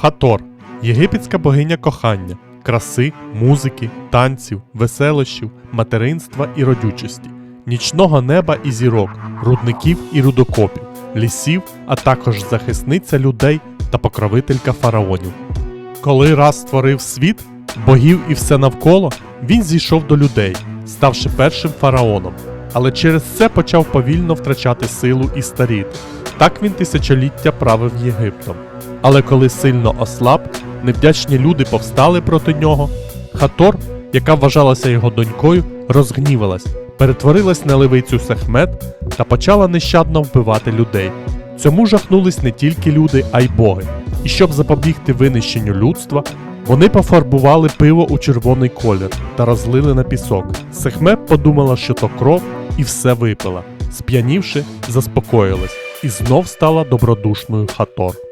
Хатор єгипетська богиня кохання, краси, музики, танців, веселощів, материнства і родючості, нічного неба і зірок, рудників і рудокопів, лісів, а також захисниця людей та покровителька фараонів. Коли раз створив світ, богів і все навколо, він зійшов до людей, ставши першим фараоном. Але через це почав повільно втрачати силу і старіти. Так він тисячоліття правив Єгиптом. Але коли сильно ослаб, невдячні люди повстали проти нього. Хатор, яка вважалася його донькою, розгнівалась, перетворилась на левицю Сехмет та почала нещадно вбивати людей. Цьому жахнулись не тільки люди, а й боги. І щоб запобігти винищенню людства, вони пофарбували пиво у червоний колір та розлили на пісок. Сехмет подумала, що то кров, і все випила. Сп'янівши, заспокоїлась і знов стала добродушною Хатор.